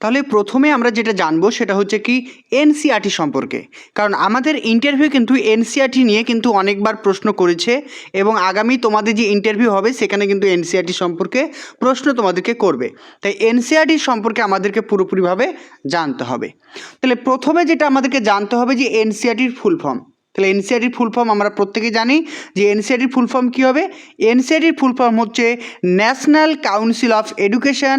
তাহলে প্রথমে আমরা যেটা জানব সেটা হচ্ছে কি এনসিআরটি সম্পর্কে। কারণ আমাদের ইন্টারভিউ কিন্তু এনসিআরটি নিয়ে কিন্তু অনেকবার প্রশ্ন করেছে এবং আগামী তোমাদের যে ইন্টারভিউ হবে সেখানে কিন্তু এনসিআরটি সম্পর্কে প্রশ্ন তোমাদেরকে করবে। তাই এনসিআরটি সম্পর্কে আমাদেরকে পুরোপুরিভাবে জানতে হবে। তাহলে প্রথমে যেটা আমাদেরকে জানতে হবে যে এনসিআরটির ফুল ফর্ম তাহলে এনসিআরটির ফুল ফর্ম আমরা প্রত্যেকেই জানি যে এনসিআরটির ফুল ফর্ম কী হবে? এনসিআরটির ফুল ফর্ম হচ্ছে ন্যাশনাল কাউন্সিল অফ এডুকেশন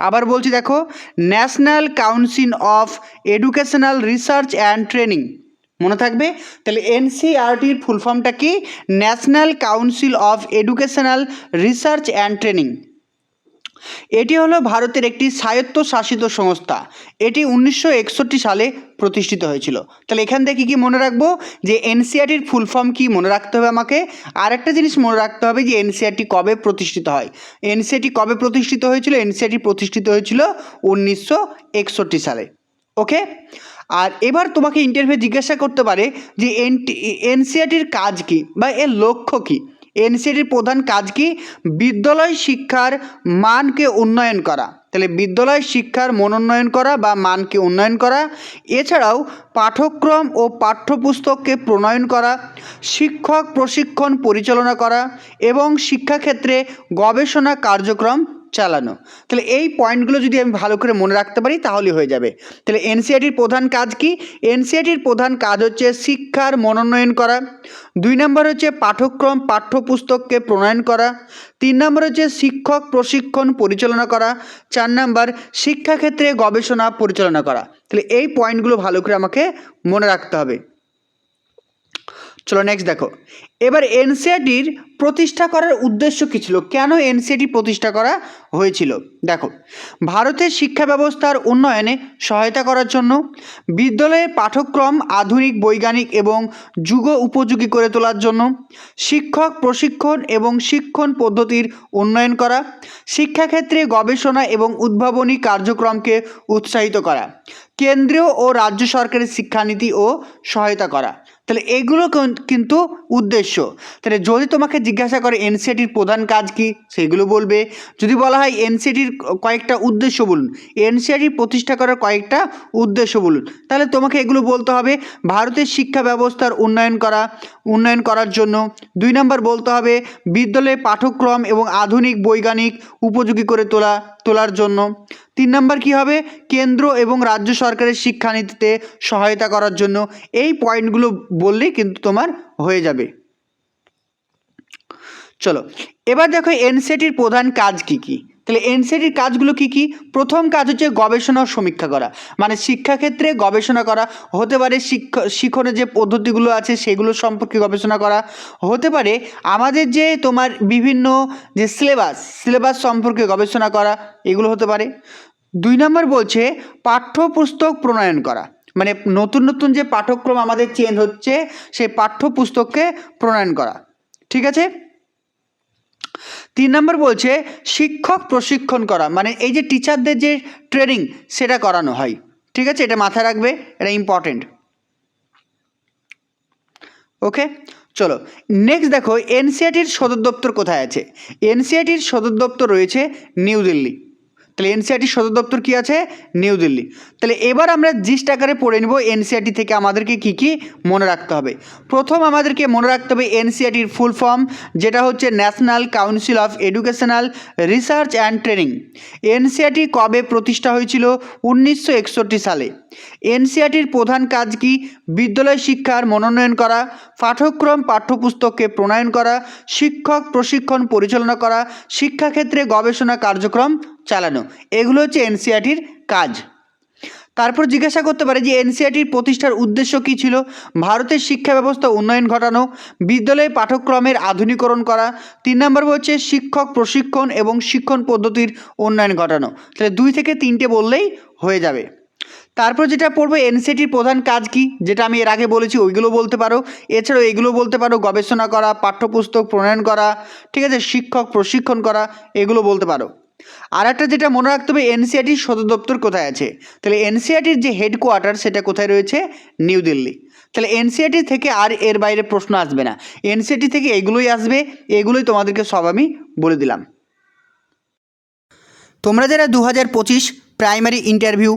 আবার বলছি দেখো national council of educational research and training মনে থাকবে? তাহলে এনসিআরটির ফুল ফর্মটা কি? National council of educational research and training এটি হলো ভারতের একটি স্বায়ত্তশাসিত সংস্থা। এটি উনিশশো একষট্টি সালে প্রতিষ্ঠিত হয়েছিল। তাহলে এখান থেকে কি মনে রাখব? যে এনসিআরটির ফুল ফর্ম কি মনে রাখতে হবে আমাকে? আর একটা জিনিস মনে রাখতে হবে যে এনসিআরটি কবে প্রতিষ্ঠিত হয়? এনসিআরটি কবে প্রতিষ্ঠিত হয়েছিল? এনসিআরটি প্রতিষ্ঠিত হয়েছিল উনিশশো একষট্টি সালে। ওকে আর এবার তোমাকে ইন্টারভিউ জিজ্ঞাসা করতে পারে যে এন এনসিআরটির কাজ কী বা এর লক্ষ্য কী? এনসিআরটির প্রধান কাজ কি? বিদ্যালয় শিক্ষার মানকে উন্নয়ন করা। তাহলে বিদ্যালয় শিক্ষার মনোন্নয়ন করা বা মানকে উন্নয়ন করা, এছাড়াও পাঠ্যক্রম ও পাঠ্যপুস্তককে প্রণয়ন করা, শিক্ষক প্রশিক্ষণ পরিচালনা করা এবং শিক্ষাক্ষেত্রে গবেষণা কার্যক্রম চালানো। তাহলে এই পয়েন্টগুলো যদি আমি ভালো করে মনে রাখতে পারি তাহলে হয়ে যাবে। তাহলে এনসিআরটির প্রধান কাজ কি? এনসিআরটির প্রধান কাজ হচ্ছে শিক্ষার মনোন্নয়ন করা, দুই নম্বর হচ্ছে পাঠ্যক্রম পাঠ্যপুস্তককে প্রণয়ন করা, তিন নম্বর হচ্ছে শিক্ষক প্রশিক্ষণ পরিচালনা করা, চার নম্বর শিক্ষাক্ষেত্রে গবেষণা পরিচালনা করা। তাহলে এই পয়েন্টগুলো ভালো করে আমাকে মনে রাখতে হবে। চলো নেক্সট দেখো। এবার এনসিআরটির প্রতিষ্ঠা করার উদ্দেশ্য কী ছিল? কেন এনসিআরটি প্রতিষ্ঠা করা হয়েছিল? দেখো, ভারতের শিক্ষা ব্যবস্থার উন্নয়নে সহায়তা করার জন্য বিদ্যালয়ের পাঠ্যক্রম আধুনিক, বৈজ্ঞানিক এবং যুগ উপযোগী করে তোলার জন্য শিক্ষক প্রশিক্ষণ এবং শিক্ষণ পদ্ধতির উন্নয়ন করা, শিক্ষাক্ষেত্রে গবেষণা এবং উদ্ভাবনী কার্যক্রমকে উৎসাহিত করা, কেন্দ্রীয় ও রাজ্য সরকারের শিক্ষানীতি ও সহায়তা করা। তাহলে এগুলো কিন- কিন্তু উদ্দেশ্য। তাহলে যদি তোমাকে জিজ্ঞাসা করে এনসিআরটির প্রধান কাজ কি, সেগুলো বলবে। যদি বলা হয় এনসিআরটির কয়েকটা উদ্দেশ্য বলুন এনসিআরটি প্রতিষ্ঠা করার কয়েকটা উদ্দেশ্য বলুন, তাহলে তোমাকে এগুলো বলতে হবে, ভারতের শিক্ষা ব্যবস্থার উন্নয়ন করা, উন্নয়ন করার জন্য। দুই নম্বর বলতে হবে, বিদ্যালয়ে পাঠ্যক্রম এবং আধুনিক বৈজ্ঞানিক উপযোগী করে তোলা, তোলার জন্য। তিন নম্বর কী হবে? কেন্দ্র এবং রাজ্য সরকারের শিক্ষানীতিতে সহায়তা করার জন্য। এই পয়েন্টগুলো বললেই কিন্তু তোমার হয়ে যাবে। চলো, এবার দেখো এনসিটির প্রধান কাজ কি কি? তাহলে এনসিটির কাজগুলো কি কি? প্রথম কাজ হচ্ছে গবেষণা ও সমীক্ষা করা। মানে শিক্ষাক্ষেত্রে গবেষণা করা। হতে পারে শিক্ষা শিক্ষণের যে পদ্ধতিগুলো আছে সেগুলো সম্পর্কে গবেষণা করা। হতে পারে আমাদের যে তোমার বিভিন্ন যে সিলেবাস সিলেবাস সম্পর্কে গবেষণা করা, এগুলো হতে পারে। দুই নম্বর বলছে পাঠ্যপুস্তক প্রণয়ন করা। মানে নতুন নতুন যে পাঠ্যক্রম আমাদের চেঞ্জ হচ্ছে, সেই পাঠ্যপুস্তককে প্রণয়ন করা। ঠিক আছে? তিন নম্বর বলছে শিক্ষক প্রশিক্ষণ করা। মানে এই যে টিচারদের যে ট্রেনিং সেটা করানো হয়। ঠিক আছে? এটা মাথায় রাখবে, এটা ইম্পর্টেন্ট ওকে? চলো নেক্সট দেখো এনসিআরটির সদর দপ্তর কোথায় আছে? এনসিআরটির সদর দপ্তর রয়েছে নিউ দিল্লি। তাহলে এনসিআরটির সদর দপ্তর কী আছে? নিউ দিল্লি তাহলে এবার আমরা জিস্ট আকারে পড়ে নেব এনসিআরটি থেকে আমাদেরকে কী কী মনে রাখতে হবে। প্রথম আমাদেরকে মনে রাখতে হবে এনসিআরটির ফুল ফর্ম যেটা হচ্ছে national council of educational research and training NCERT কবে প্রতিষ্ঠা হয়েছিল? উনিশশো একষট্টি সালে। এনসিআরটির প্রধান কাজ কি? বিদ্যালয় শিক্ষার মনোনয়ন করা, পাঠ্যক্রম পাঠ্যপুস্তককে প্রণয়ন করা, শিক্ষক প্রশিক্ষণ পরিচালনা করা, শিক্ষাক্ষেত্রে গবেষণা কার্যক্রম চালানো। এগুলো হচ্ছে এনসিআরটির কাজ। তারপর জিজ্ঞাসা করতে পারে যে এনসিআরটির প্রতিষ্ঠার উদ্দেশ্য কী ছিল? ভারতের শিক্ষা ব্যবস্থা উন্নয়ন ঘটানো, বিদ্যালয়ে পাঠ্যক্রমের আধুনিকরণ করা, তিন নম্বর হচ্ছে শিক্ষক প্রশিক্ষণ এবং শিক্ষণ পদ্ধতির উন্নয়ন ঘটানো। তাহলে দুই থেকে তিনটে বললেই হয়ে যাবে। তারপর যেটা পড়ব এনসিটির প্রধান কাজ কি? যেটা আমি এর আগে বলেছি, ওইগুলো বলতে পারো। এছাড়াও এগুলো বলতে পারো, গবেষণা করা, পাঠ্যপুস্তক প্রণয়ন করা, ঠিক আছে? শিক্ষক প্রশিক্ষণ করা, এগুলো বলতে পারো। আর একটা যেটা মনে রাখতে হবে এনসিআরটির সদর দপ্তর কোথায় আছে? তাহলে এনসিআরটির যে হেডকোয়ার্টার সেটা কোথায় রয়েছে? নিউ দিল্লি। তাহলে এনসিআরটি থেকে আর এর বাইরে প্রশ্ন আসবে না। এনসিআরটি থেকে এগুলোই আসবে, এগুলোই তোমাদেরকে সব আমি বলে দিলাম। তোমরা যারা দু হাজার পঁচিশ প্রাইমারি ইন্টারভিউ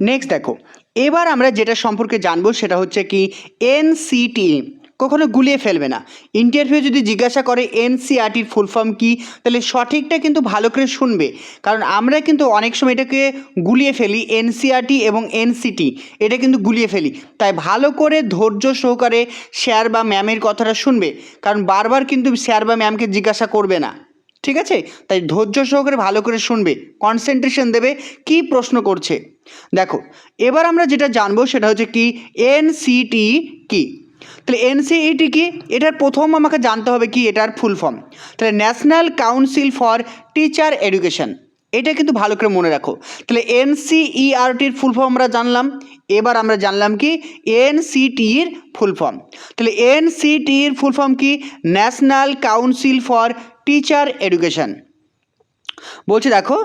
নেক্সট দেখো, এবার আমরা যেটা সম্পর্কে জানব সেটা হচ্ছে কি এনসিটি কখনো গুলিয়ে ফেলবে না। ইন্টারভিউ যদি জিজ্ঞাসা করে এনসিআরটির ফুল ফর্ম কী, তাহলে সঠিকটা কিন্তু ভালো করে শুনবে। কারণ আমরা কিন্তু অনেক সময় এটাকে গুলিয়ে ফেলি এনসিআরটি এবং এনসিটি এটা কিন্তু গুলিয়ে ফেলি। তাই ভালো করে ধৈর্য সহকারে স্যার বা ম্যামের কথাটা শুনবে। কারণ বারবার কিন্তু স্যার বা ম্যামকে জিজ্ঞাসা করবে না। ঠিক আছে? তাই ধৈর্য সহকারে ভালো করে শুনবে কনসেন্ট্রেশন দেবে, কি প্রশ্ন করছে? দেখো, এবার আমরা যেটা জানব সেটা হচ্ছে কি এনসিটি কি? তাহলে এনসিইটি কি? এটার প্রথম আমাকে জানতে হবে কি? এটার ফুল ফর্ম তাহলে national council for teacher education এটা কিন্তু ভালো করে মনে রাখো। তাহলে এনসিইআরটির ফুল ফর্ম আমরা জানলাম। এবার আমরা জানলাম কি? এনসিটির ফুল ফর্ম তাহলে এনসিটির ফুল ফর্ম কি? National council for teacher education বলছি দেখো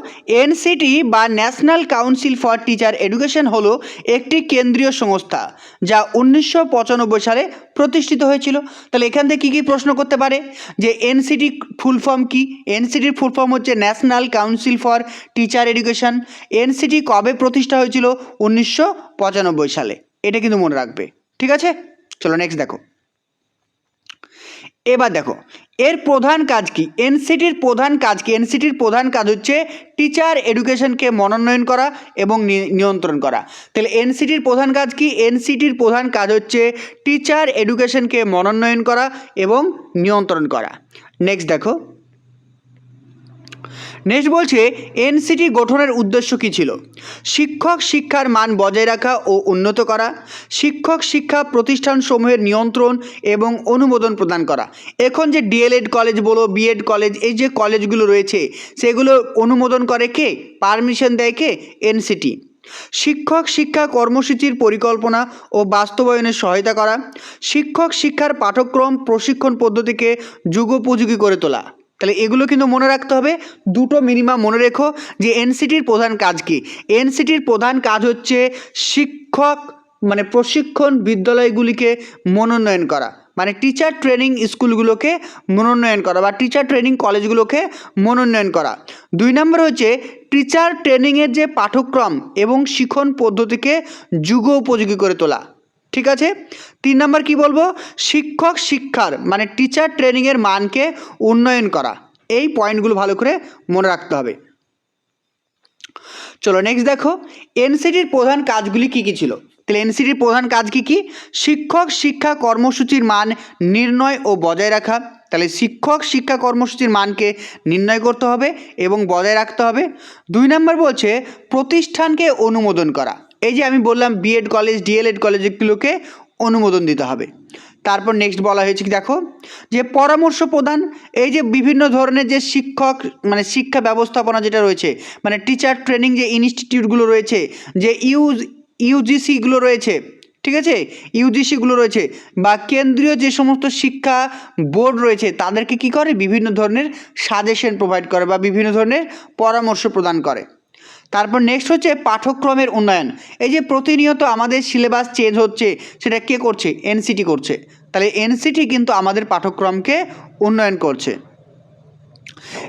এনসিটি বা national council for teacher education হলো একটি কেন্দ্রীয় সংস্থা যা উনিশশো পঁচানব্বই সালে প্রতিষ্ঠিত হয়েছিল। তাহলে এখান থেকে কী কী প্রশ্ন করতে পারে? যে এনসিটি ফুল ফর্ম কি? এনসিটির ফুল ফর্ম হচ্ছে national council for teacher education NCTE কবে প্রতিষ্ঠা হয়েছিল? উনিশশো পঁচানব্বই সালে। এটা কিন্তু মনে রাখবে। ঠিক আছে? চলো নেক্সট দেখো। এবার দেখো, এর প্রধান কাজ কি? এনসিটির প্রধান কাজ কি? এনসিটির প্রধান কাজ হচ্ছে টিচার এডুকেশনকে মনোনয়ন করা এবং নিয়ন্ত্রণ করা। তাহলে এনসিটির প্রধান কাজ কি? এনসিটির প্রধান কাজ হচ্ছে টিচার এডুকেশনকে মনোনয়ন করা এবং নিয়ন্ত্রণ করা। নেক্সট দেখো। নেক্সট বলছে, এনসিটি গঠনের উদ্দেশ্য কী ছিল? শিক্ষক শিক্ষার মান বজায় রাখা ও উন্নত করা, শিক্ষক শিক্ষা প্রতিষ্ঠানসমূহের নিয়ন্ত্রণ এবং অনুমোদন প্রদান করা। এখন যে ডিএলএড কলেজ বলো, বিএড কলেজ, এই যে কলেজগুলো রয়েছে, সেগুলো অনুমোদন করে কে? পারমিশন দেয় কে? এনসিটি। শিক্ষক শিক্ষা কর্মসূচির পরিকল্পনা ও বাস্তবায়নে সহায়তা করা, শিক্ষক শিক্ষার পাঠ্যক্রম প্রশিক্ষণ পদ্ধতিকে যুগোপযোগী করে তোলা। তাহলে এগুলো কিন্তু মনে রাখতে হবে। দুটো মিনিমাম মনে রেখো যে এনসিটির প্রধান কাজ কি? এনসিটির প্রধান কাজ হচ্ছে শিক্ষক মানে প্রশিক্ষণ বিদ্যালয়গুলিকে মনোনয়ন করা। মানে টিচার ট্রেনিং স্কুলগুলোকে মনোনয়ন করা বা টিচার ট্রেনিং কলেজগুলোকে মনোনয়ন করা। দুই নম্বর হচ্ছে টিচার ট্রেনিংয়ের যে পাঠ্যক্রম এবং শিখন পদ্ধতিকে যুগ উপযোগী করে তোলা। ঠিক আছে? তিন নম্বর কি বলব? শিক্ষক শিক্ষার মানে টিচার ট্রেনিংয়ের মানকে উন্নয়ন করা। এই পয়েন্টগুলো ভালো করে মনে রাখতে হবে। চলো নেক্সট দেখো এনসিটির প্রধান কাজগুলি কী কী ছিল? তাহলে এনসিটির প্রধান কাজ কী কী? শিক্ষক শিক্ষা কর্মসূচির মান নির্ণয় ও বজায় রাখা। তাহলে শিক্ষক শিক্ষা কর্মসূচির মানকে নির্ণয় করতে হবে এবং বজায় রাখতে হবে। দুই নম্বর বলছে, প্রতিষ্ঠানকে অনুমোদন করা। এই যে আমি বললাম বিএড কলেজ ডিএলএড কলেজগুলোকে অনুমোদন দিতে হবে। তারপর নেক্সট বলা হয়েছে কি দেখো, যে পরামর্শ প্রদান, এই যে বিভিন্ন ধরনের যে শিক্ষক মানে শিক্ষা ব্যবস্থাপনা যেটা রয়েছে মানে টিচার ট্রেনিং যে ইনস্টিটিউটগুলো রয়েছে, যে ইউজ ইউজিসিগুলো রয়েছে, ঠিক আছে? ইউজিসিগুলো রয়েছে, বা কেন্দ্রীয় যে সমস্ত শিক্ষা বোর্ড রয়েছে, তাদেরকে কি করে? বিভিন্ন ধরনের সাজেশন প্রোভাইড করে বা বিভিন্ন ধরনের পরামর্শ প্রদান করে। তারপর নেক্সট হচ্ছে পাঠ্যক্রমের উন্নয়ন। এই যে প্রতিনিয়ত আমাদের সিলেবাস চেঞ্জ হচ্ছে, সেটা কে করছে? এনসিটি করছে। তাহলে এনসিটি কিন্তু আমাদের পাঠ্যক্রমকে উন্নয়ন করছে।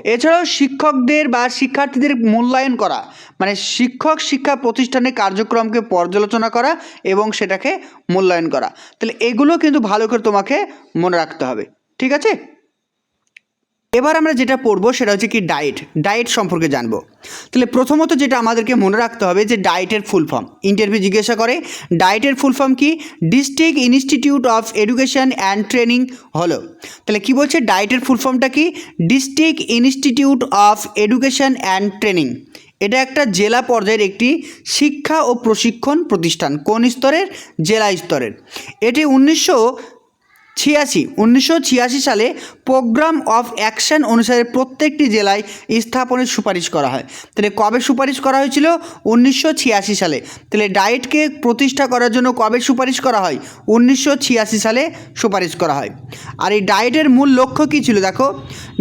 এছাড়াও শিক্ষকদের বা শিক্ষার্থীদের মূল্যায়ন করা মানে শিক্ষক শিক্ষা প্রতিষ্ঠানের কার্যক্রমকে পর্যালোচনা করা এবং সেটাকে মূল্যায়ন করা। তাহলে এগুলো কিন্তু ভালো করে তোমাকে মনে রাখতে হবে। ঠিক আছে? এবার আমরা যেটা পড়ব সেটা হচ্ছে কি ডায়েট ডায়েট সম্পর্কে জানব। তাহলে প্রথমত যেটা আমাদেরকে মনে রাখতে হবে যে ডায়েটের ফুল ফর্ম ইন্টারভিউ জিজ্ঞাসা করে ডায়েটের ফুল ফর্ম কি? District institute of education and training হলো। তাহলে কি বলছে? ডায়েটের ফুল ফর্মটা কি? District institute of education and training এটা একটা জেলা পর্যায়ের একটি শিক্ষা ও প্রশিক্ষণ প্রতিষ্ঠান। কোন স্তরের? জেলা স্তরের। এটি উনিশশো ছিয়াশি, উনিশশো সালে প্রোগ্রাম অফ অ্যাকশন অনুসারে প্রত্যেকটি জেলায় স্থাপনের সুপারিশ করা হয়। তাহলে কবে সুপারিশ করা হয়েছিল? উনিশশো ছিয়াশি সালে। তাহলে ডায়েটকে প্রতিষ্ঠা করার জন্য কবে সুপারিশ করা হয়? উনিশশো ছিয়াশি সালে সুপারিশ করা হয়। আর এই ডায়েটের মূল লক্ষ্য কী ছিল? দেখো,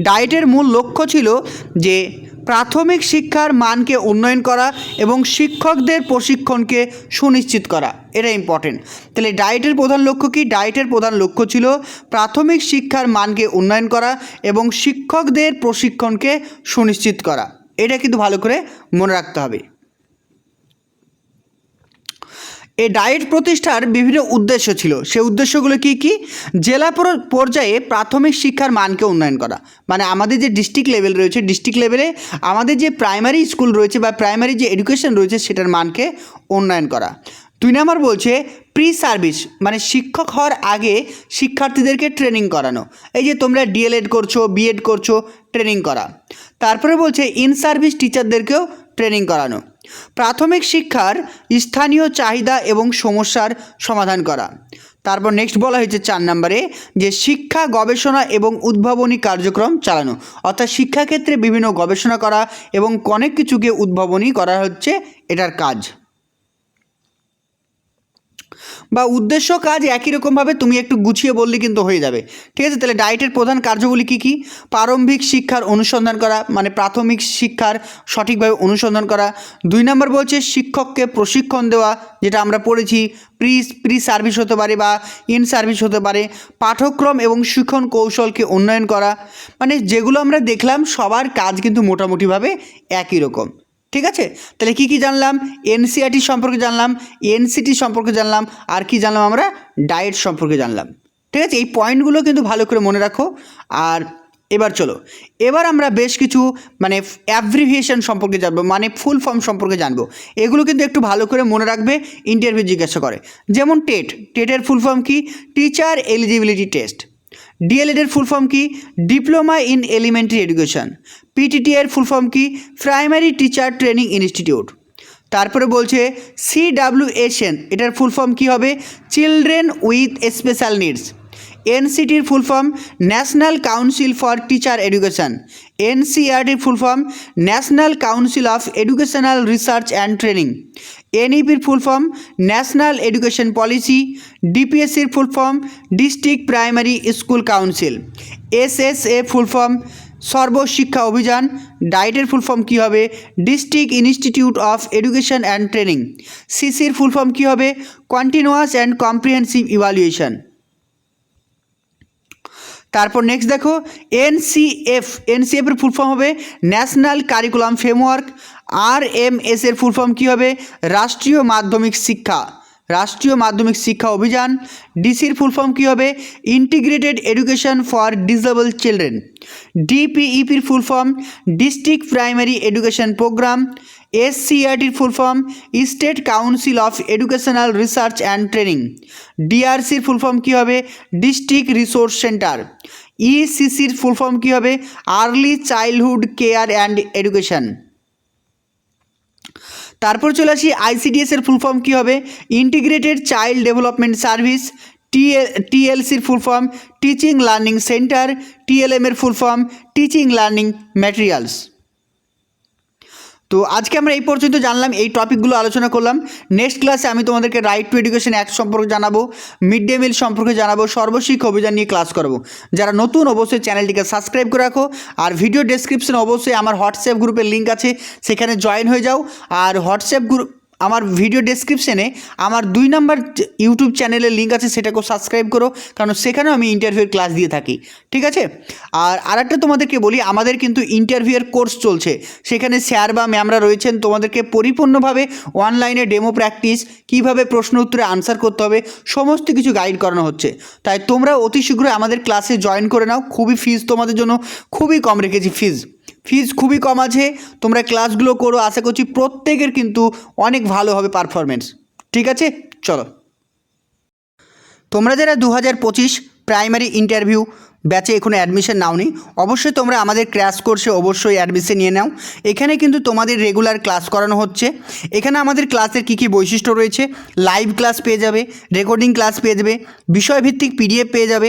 ডায়েটের মূল লক্ষ্য ছিল যে প্রাথমিক শিক্ষার মানকে উন্নয়ন করা এবং শিক্ষকদের প্রশিক্ষণকে সুনিশ্চিত করা এটা ইম্পর্টেন্ট তাহলে ডায়েটের প্রধান লক্ষ্য কি? ডায়েটের প্রধান লক্ষ্য ছিল প্রাথমিক শিক্ষার মানকে উন্নয়ন করা এবং শিক্ষকদের প্রশিক্ষণকে সুনিশ্চিত করা। এটা কিন্তু ভালো করে মনে রাখতে হবে। এই ডায়েট প্রতিষ্ঠার বিভিন্ন উদ্দেশ্য ছিল। সেই উদ্দেশ্যগুলো কি কি? জেলা পর্যায়ে প্রাথমিক শিক্ষার মানকে উন্নয়ন করা। মানে আমাদের যে ডিস্ট্রিক্ট লেভেল রয়েছে ডিস্ট্রিক্ট লেভেলে আমাদের যে প্রাইমারি স্কুল রয়েছে বা প্রাইমারি যে এডুকেশন রয়েছে, সেটার মানকে উন্নয়ন করা। দুই নম্বর বলছে প্রি সার্ভিস মানে শিক্ষক হওয়ার আগে শিক্ষার্থীদেরকে ট্রেনিং করানো। এই যে তোমরা ডিএলএড করছ বিএড করছ ট্রেনিং করা। তারপরে বলছে ইন সার্ভিস টিচারদেরকেও ট্রেনিং করানো। প্রাথমিক শিক্ষার স্থানীয় চাহিদা এবং সমস্যার সমাধান করা। তারপর নেক্সট বলা হয়েছে চার নম্বরে যে শিক্ষা, গবেষণা এবং উদ্ভাবনী কার্যক্রম চালানো। অর্থাৎ শিক্ষাক্ষেত্রে বিভিন্ন গবেষণা করা এবং অনেক কিছুকে উদ্ভাবনী করা হচ্ছে এটার কাজ। বা উদ্দেশ্য কাজ একই রকমভাবে তুমি একটু গুছিয়ে বললে কিন্তু হয়ে যাবে। ঠিক আছে? তাহলে ডায়েটের প্রধান কার্যগুলি কী কী? প্রারম্ভিক শিক্ষার অনুসন্ধান করা মানে প্রাথমিক শিক্ষার সঠিকভাবে অনুসন্ধান করা। দুই নম্বর বলছে শিক্ষককে প্রশিক্ষণ দেওয়া, যেটা আমরা পড়েছি, প্রি প্রি সার্ভিস হতে পারে বা ইন সার্ভিস হতে পারে। পাঠ্যক্রম এবং শিক্ষণ কৌশলকে উন্নয়ন করা। মানে যেগুলো আমরা দেখলাম, সবার কাজ কিন্তু মোটামুটিভাবে একই রকম। ঠিক আছে? তাহলে কি কি জানলাম? এনসিআরটি সম্পর্কে জানলাম এনসিটি সম্পর্কে জানলাম, আর কি জানলাম আমরা? ডায়েট সম্পর্কে জানলাম। ঠিক আছে? এই পয়েন্টগুলো কিন্তু ভালো করে মনে রাখো। আর এবার চলো। এবার আমরা বেশ কিছু মানে অ্যাব্রিভিয়েশন সম্পর্কে জানব মানে ফুল ফর্ম সম্পর্কে জানব। এগুলো কিন্তু একটু ভালো করে মনে রাখবে ইন্টারভিউ জিজ্ঞাসা করে। যেমন টেট। টেটের ফুল ফর্ম কি? টিচার এলিজিবিলিটি টেস্ট ডিএলএড এর ফুল ফর্ম কি? Diploma in elementary education PTT এর ফুল ফর্ম কি? প্রাইমারি টিচার ট্রেনিং ইনস্টিটিউট তারপরে বলছে সিডাব্লিউএসএন এটার ফুল ফর্ম কি হবে? Children with special needs এনসিটির full form national council for teacher education. এনসিআরটির full form national council of educational research and training. এনইপির full form national education policy. ডিপিএসসির full form district primary school council. SSA full form Sarva Shiksha Abhiyan. ডায়েটের full form কী হবে? District institute of education and training. সিসির full form কী হবে? Continuous and comprehensive evaluation. তারপর next দেখো NCF NCF এর full form হবে ন্যাশনাল কারিকুলাম ফ্রেমওয়ার্ক আর এম এস এর ফুল ফর্ম কী হবে? রাষ্ট্রীয় মাধ্যমিক শিক্ষা, রাষ্ট্রীয় মাধ্যমিক শিক্ষা অভিযান ডিসির ফুল ফর্ম কী হবে? Integrated education for disable children ডিপিইপির full form district primary education program এসসিআরটির full form state council of educational research and training ডিআরসির full form কী হবে? ডিস্ট্রিক্ট রিসোর্স সেন্টার ইসিসির ফুল ফর্ম কী হবে? Early childhood care and education তারপর চলে আসি ICDS এর full form কী হবে? Integrated child development service TL টিএলসির full form teaching learning centre TLM এর full form teaching learning materials তো আজকে আমরা এই পর্যন্ত জানলাম, এই টপিকগুলো আলোচনা করলাম। নেক্সট ক্লাসে আমি তোমাদেরকে রাইট টু এডুকেশন অ্যাক্ট সম্পর্কে জানাব মিড ডে মিল সম্পর্কে জানাব সর্বশিক্ষা অভিযান নিয়ে ক্লাস করব। যারা নতুন, অবশ্যই চ্যানেলটিকে সাবস্ক্রাইব করে রাখো, আর ভিডিও ডেসক্রিপশন অবশ্যই আমার হোয়াটসঅ্যাপ গ্রুপের লিঙ্ক আছে, সেখানে জয়েন হয়ে যাও। আর হোয়াটসঅ্যাপ গ্রুপ আমার ভিডিও ডেসক্রিপশনে আমার দুই নাম্বার ইউটিউব চ্যানেলের লিঙ্ক আছে, সেটাকেও সাবস্ক্রাইব করো, কারণ সেখানেও আমি ইন্টারভিউর ক্লাস দিয়ে থাকি, ঠিক আছে? আর আরেকটা তোমাদেরকে বলি, আমাদের কিন্তু ইন্টারভিউয়ের কোর্স চলছে, সেখানে স্যার বা ম্যামরা রয়েছেন, তোমাদেরকে পরিপূর্ণভাবে অনলাইনে ডেমো প্র্যাকটিস কীভাবে প্রশ্ন উত্তরে আনসার করতে হবে, সমস্ত কিছু গাইড করানো হচ্ছে, তাই তোমরা অতি শীঘ্রই আমাদের ক্লাসে জয়েন করে নাও, খুবই ফিজ তোমাদের জন্য, খুবই কম রেখেছি ফিজ ফিজ খুবই কম আছে। তোমরা ক্লাসগুলো করো, আশা করছি প্রত্যেকের কিন্তু অনেক ভালো হবে পারফরমেন্স ঠিক আছে? চলো। তোমরা যারা দু হাজার পঁচিশ প্রাইমারি ইন্টারভিউ ব্যাচে এখনও অ্যাডমিশন নাওনি, অবশ্যই তোমরা আমাদের ক্র্যাশ কোর্সে অবশ্যই অ্যাডমিশন নিয়ে নাও। এখানে কিন্তু তোমাদের রেগুলার ক্লাস করানো হচ্ছে। এখানে আমাদের ক্লাসের কী কী বৈশিষ্ট্য রয়েছে? লাইভ ক্লাস পেয়ে যাবে রেকর্ডিং ক্লাস পেয়ে যাবে, বিষয়ভিত্তিক পিডিএফ পেয়ে যাবে।